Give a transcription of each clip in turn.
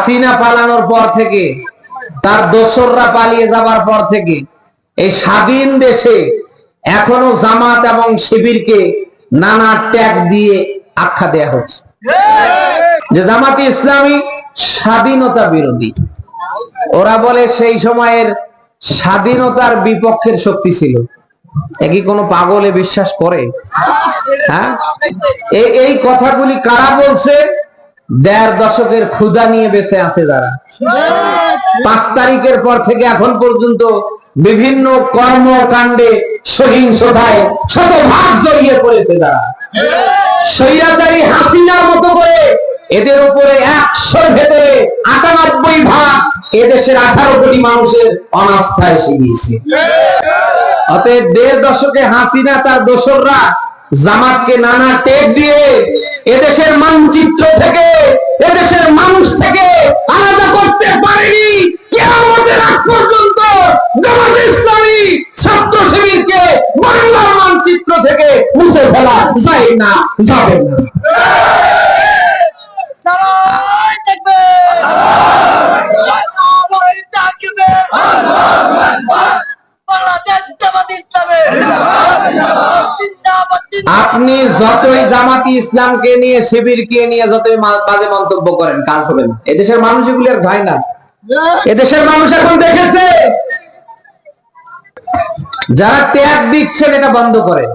হাসিনা পালানোর পর থেকে, তার দোসররা পালিয়ে যাবার পর থেকে, এই স্বাধীন দেশে এখনও জামাত এবং শিবিরকে নানা ট্যাগ দিয়ে আখ্যা দেয়া হচ্ছে। যে জামাতে ইসলামী স্বাধীনতা বিরোধী। ওরা বলে সেই সময়ের স্বাধীনতার বিপক্ষের শক্তি ছিল। এ কি কোনো পাগলে বিশ্বাস করে? হ্যাঁ? এই কথাগুলি কারা বলছে? দেড় দশকের ক্ষুধা নিয়ে বেঁচে আছে যারা। পাঁচ তারিখের পর থেকে এখন পর্যন্ত বিভিন্ন কর্মকাণ্ডে সহিংসতায় শত ভাগ জড়িয়ে পড়েছে যারা। স্বৈরাচারী হাসিনার মতো করে এদের উপরে একশোর ভেতরে আটানব্বই ভাগ এদেশের আঠারো কোটি মানুষের অনাস্থা এসে গিয়েছে অতএব দেড় দশকে হাসিনা তার দোসররা জামাতকে নানা টেক দিয়ে এদেশের মানচিত্র থেকে, এদেশের মানুষ থেকে আলাদা করতে পারেনি। কেমন আগ পর্যন্ত জামাত ইসলামী ছাত্র শিবিরকে বাংলার মানচিত্র থেকে মুছে ফেলা যায় না, যাবে না। আপনি যতই জামাতি ইসলামকে নিয়ে, শিবিরকে নিয়ে যতই বাজে মন্তব্য করেন, কাজ হবে না। এদেশের মানুষ এগুলি আর ভাই না। এদেশের মানুষ এখন দেখেছে। যারা ত্যাগ দিচ্ছেন, এটা বন্ধ করেন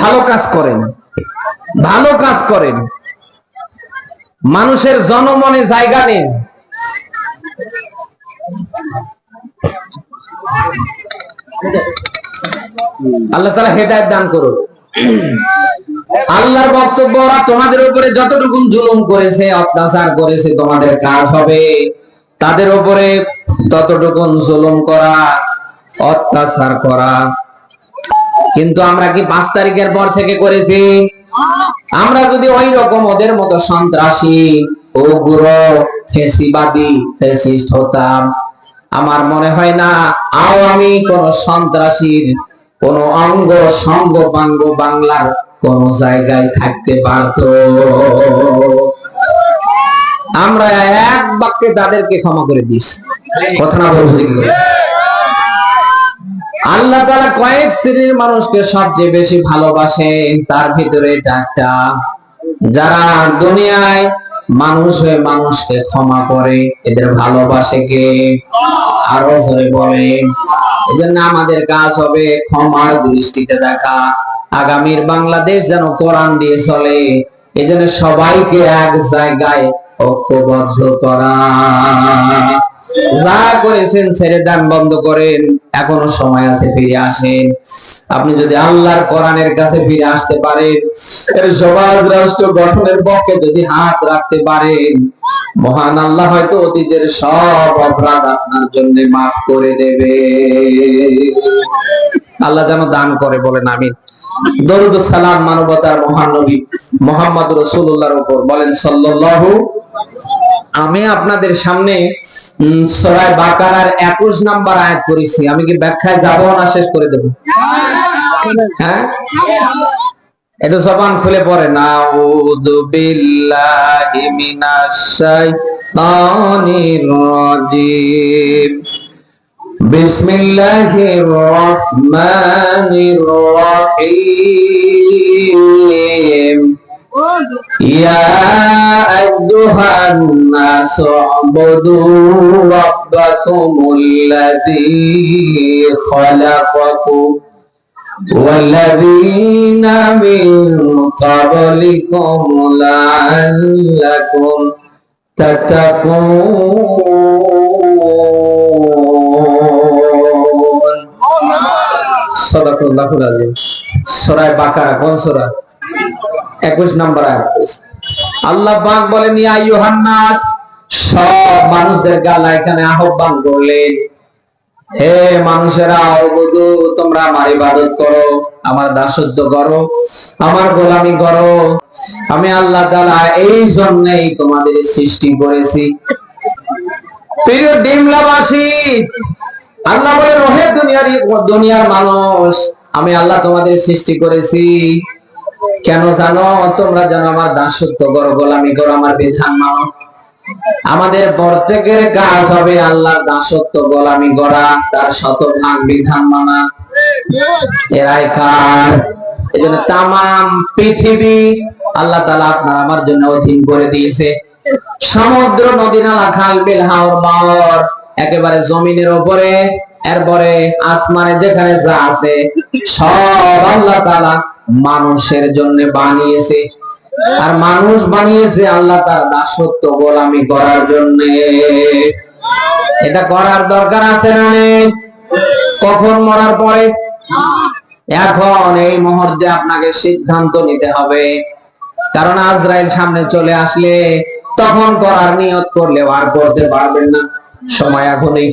ভালো কাজ করেন। ভালো কাজ করেন। মানুষের জনমনে জায়গা নেন আল্লাহ তালা হেদায়ত দান করুন আল্লাহর বক্তব্য ওরা তোমাদের উপরে যতটুকু জুলুম করেছে, অত্যাচার করেছে, তোমাদের কাজ হবে। তাদের উপরে ততটুকু জুলুম করা, অত্যাচার করা। কিন্তু আমরা কি পাঁচ তারিখের পর থেকে করেছি? আমরা যদি ওই রকম ওদের মতো সন্ত্রাসী, উগ্র, ফেসিবাদী, ফেসিস্ট হতাম আমার মনে হয় না আওয়ামী কোন সন্ত্রাসীর, কোন অঙ্গ সঙ্গ পাঙ্গ বাংলার কোন জায়গায় থাকতে পারত। আমরা এক বাক্যে তাদেরকে ক্ষমা করে দিস। কথা না বলছি আল্লাহ তাআলা কয়েক শ্রেণির মানুষকে সবচেয়ে বেশি ভালোবাসেন, তার ভিতরে একটা যারা দুনিয়ায় মানুষ হয়ে মানুষকে ক্ষমা করে, এদের ভালোবাসে কে? আরও জোরে বলে এজন্য আমাদের কাজ হবে ক্ষমার দৃষ্টিতে দেখা। আগামীর বাংলাদেশ যেন কোরআন দিয়ে চলে, এজন্য সবাইকে এক জায়গায় ঐক্যবদ্ধ করা। যা করেছেন ছেড়ে দান, বন্ধ করেন। এখনও সময় আছে, ফিরে আসেন। আপনি যদি আল্লাহর কোরআনের কাছে ফিরে আসতে পারেন সমাজ রাষ্ট্র গঠনের পক্ষে যদি হাত রাখতে পারেন, মহান আল্লাহ হয়তো অতীতের সব অপরাধ আপনার জন্য মাফ করে দেবে। আল্লাহ যেন দান করে, বলেন আমি দরুদ সালাম মানবতার মহানবী মোহাম্মদ রসুল্লাহর উপর, বলেন সাল্লাল্লাহু আমি আপনাদের সামনে উম, সূরা বাকারার 21 নাম্বার আয়াত করেছি আমি কি ব্যাখ্যায় যাব না শেষ করে দেব? হ্যাঁ? একটু জবান খুলে পড়ে নাউযু বিল্লাহি মিনাশ শাইতানির রাজিম। বিসমিল্লাহির রহমানির রহিম। يا أيها الناس اعبدوا ربكم الذي خلقكم والذين من قبلكم لعلكم تتقون صدق الله العظيم সূরা বাকারা কোন সূরা একুশ নম্বর আল্লাহ পাক বলেন, ইয়া সব মানুষদের গালা এখানে আহ্বান করলেন। হে মানুষেরা, অবধু, তোমরা আমার ইবাদত করো, আমার দাসত্ব করো, আমার গোলামি করো। আমি আল্লাহ তাআলা এই জন্যই তোমাদের সৃষ্টি করেছি। প্রিয় ডিমলাবাসী, আল্লাহ বলে রহে দুনিয়ার দুনিয়ার মানুষ, আমি আল্লাহ তোমাদের সৃষ্টি করেছি। কেন জানো? তোমরা যেন আমার দাসত্ব করো গোলামি করো আমার বিধান মানো। আমাদের প্রত্যেকের কাজ হবে আল্লাহ দাসত্ব, গোলামি করা, তার শতভাগ বিধান মানা। এরাই কার? তামাম পৃথিবী আল্লাহ তালা আপনার আমার জন্য অধীন করে দিয়েছে। সমুদ্র, নদী, নালা, খাল, বিল, হাওর একেবারে জমিনের উপরে, এরপরে আসমানে যেখানে যা আছে, সব আল্লাহ তালা মানুষের জন্য বানিয়েছে। আর মানুষ বানিয়েছে আল্লাহ তার দাসত্ব গোলামি করার জন্য। এটা করার দরকার আছে না কখন মরার পরে? এখন এই মুহূর্তে আপনাকে সিদ্ধান্ত নিতে হবে। কারণ আজরাইল সামনে চলে আসলে তখন করার নিয়ত করলে আর করতে পারবেন না। সময় এখনই।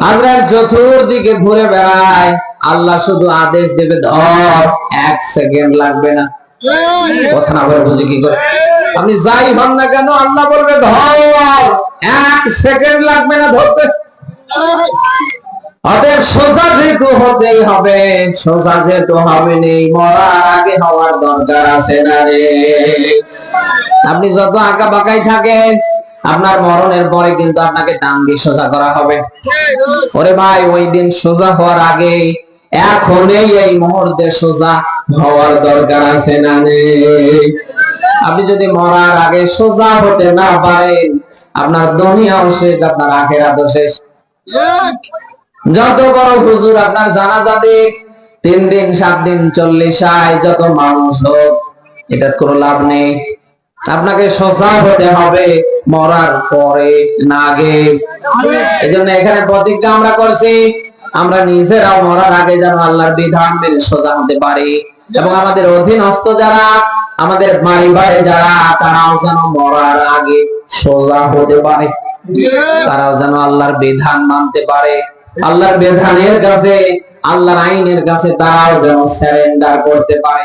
আজরাইল চতুর্দিকে ঘুরে বেড়ায়। আল্লাহ শুধু আদেশ দেবে, ধর, এক সেকেন্ড লাগবে না। কথা না বলে বুঝি কি করে? আপনি যাই হন না কেন, আল্লাহ বলবে, ধর, এক সেকেন্ড লাগবে না ধরতে। অতএব সোজা যেহেতু হতেই হবে, সোজা যেহেতু হবে নেই, মরার আগে হওয়ার দরকার আছে না রে। আপনি যত আঁকা বাঁকাই থাকেন, আপনার মরণের পরে কিন্তু আপনাকে টান দিয়ে সোজা করা হবে। ওরে ভাই, ওই দিন সোজা হওয়ার আগে এখনই এই মুহূর্তে সোজা হওয়ার দরকার আছে না নেই। আপনি যদি মরার আগে সোজা হতে না পারেন আপনার দুনিয়াও শেষ আপনার আখেরাতও শেষ। যত বড় হুজুর আপনার জানাজা দিক তিন দিন সাত দিন চল্লিশ আয় যত মানুষ হোক এটা কোনো লাভ নেই। আপনাকে সোজা হতে হবে মরার পরে না আগে। এই জন্য এখানে প্রতিজ্ঞা আমরা করছি আমরা নিজেরাও মরার আগে যেন আল্লাহর বিধান মেনে সোজা হতে পারি। এবং আমাদের অধীনস্থ যারা আমাদের মাই ভাই যারা তারাও যেন মরার আগে সোজা হতে পারে। তারাও যেন আল্লাহর বিধান মানতে পারে। আল্লাহর বিধানের কাছে আল্লাহর আইনের কাছে তারাও যেন সারেন্ডার করতে পারে।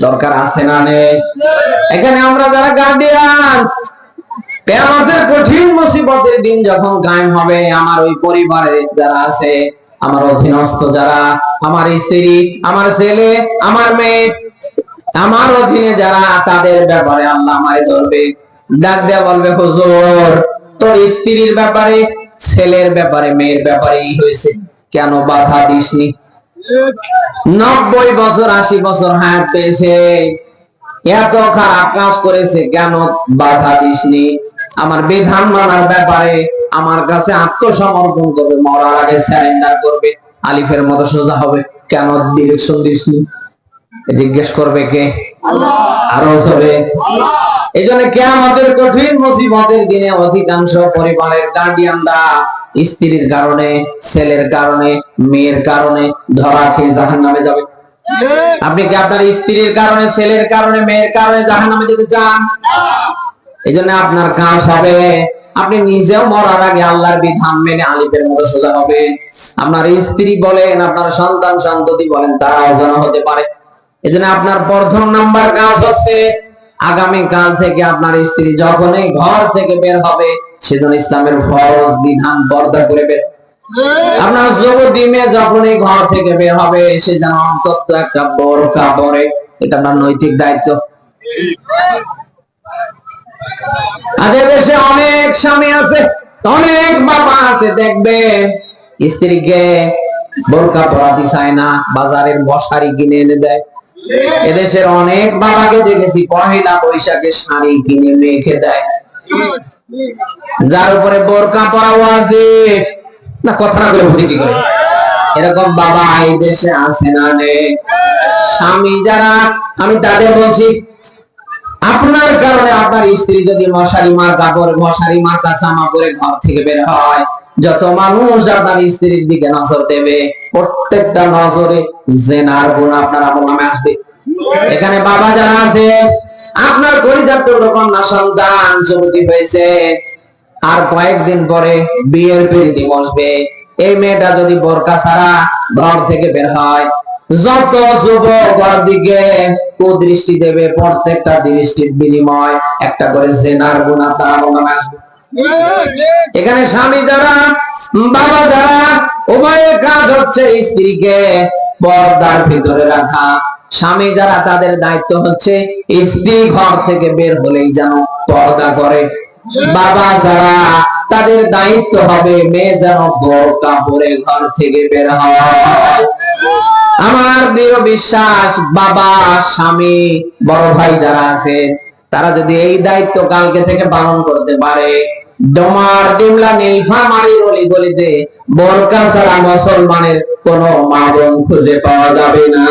দরকার আছে না নেই? এখানে আমরা যারা গার্ডিয়ান আমাদের কঠিন মুসিবতের দিন যখন গায়েম হবে, আমার ওই পরিবারের যারা আছে, আমার অধীনস্থ যারা, আমার স্ত্রী, আমার ছেলে, আমার মেয়ে, আমার অধীনে যারা, তাদের ব্যাপারে আল্লাহ আমায় ধরবে। ডাক দেয়া বলবে, হুজুর, তোর স্ত্রীর ব্যাপারে, ছেলের ব্যাপারে, মেয়ের ব্যাপারে এই হয়েছে। কেন বাধা দিসনি? নব্বই বছর, আশি বছর হায়াত পেয়েছে। এত খারাপ কাজ করেছে, কেন বাধা দিসনি? আমার বিধান মানার ব্যাপারে আমার কাছে আত্মসমর্পণ করবে মরার আগে স্যারেন্ডার করবে আলিফের মতো সোজা হবে। কেন ডিরেকশন দিসনি? জিজ্ঞেস করবে কে? আরও চলে এই জন্য কে আমাদের কঠিন মুসিবতের দিনে অধিকাংশ পরিবারের গার্ডিয়ানরা স্ত্রীর কারণে ছেলের কারণে মেয়ের কারণে ধরা খেয়ে জাহান নামে যাবে আপনি কি আপনার স্ত্রীর কারণে ছেলের কারণে মেয়ের কারণে জাহান নামে যেতে চান? এই জন্য আপনার কাজ হবে, আপনি নিজেও মরার আগে আল্লাহর বিধান মেনে আলিফের মতো সোজা হবে। আপনার স্ত্রী বলেন, আপনার সন্তান সন্ততি বলেন তারাও যেন হতে পারে। এই জন্য আপনার প্রথম নাম্বার কাজ হচ্ছে, আগামী কাল থেকে আপনার স্ত্রী যখনই ঘর থেকে বের হবে, সেজন্য ইসলামের ফরজ বিধান পর্দা করে বের। আপনার যুবতী মেয়ে যখনই ঘর থেকে বের হবে, সে যেন অন্তত একটা বোরকা পরে। এটা আপনার নৈতিক দায়িত্ব। আজকে দেশে অনেক স্বামী আছে, অনেক বাবা আছে, দেখবেন স্ত্রীকে বোরকা পরাতে চায় না, বাজারের মশারি কিনে এনে দেয়। এদেশের অনেক বাবাকে দেখেছি, পহেলা বৈশাখে শাড়ি কিনে মেখে দেয়। যার উপরে বোরকা পরাও আছে। না, কথা না বলে বুঝি কি করে? এরকম বাবা এই দেশে আছে না নে স্বামী যারা, আমি তাদের বলছি আপনার কারণে আপনার স্ত্রী যদি মশারি মার কাপড়, মশারি মার্কা জামা পরে ঘর থেকে বের হয়, যত মানুষ আপনার স্ত্রীর দিকে নজর দেবে, প্রত্যেকটা নজরে জেনার গুণ আপনার নামে আসবে। এখানে বাবা যারা আছে, আপনার পরিজাত কন্যা সন্তান যুবতী হয়েছে, আর কয়েকদিন পরে বিয়ের পিড়িতে বসবে। এই মেয়েটা যদি বোরকা ছাড়া ঘর থেকে বের হয়, যত যুবক ওর দিকে কুদৃষ্টি দেবে, প্রত্যেকটা দৃষ্টির বিনিময় একটা করে জেনার গুণ নামে আসবে। এখানে স্বামী যারা, বাবা যারা উভয়ের কাজ হচ্ছে স্ত্রীকে পর্দার ভিতরে রাখা। স্বামী যারা তাদের দায়িত্ব হচ্ছে স্ত্রী ঘর থেকে বের হলেই যেন পর্দা করে। বাবা যারা তাদের দায়িত্ব হবে, মেয়ে যেন বোরকা পরে ঘর থেকে বের আমার দৃঢ় বিশ্বাস, বাবা, স্বামী, বড় ভাই যারা আছে, তারা যদি এই দায়িত্ব কালকে থেকে পালন করতে পারে, ডোমার, ডিমলা নীলফা মারির অলি গলিতে বোরকা ছাড়া মুসলমানের কোন মা বোন খুঁজে পাওয়া যাবে না।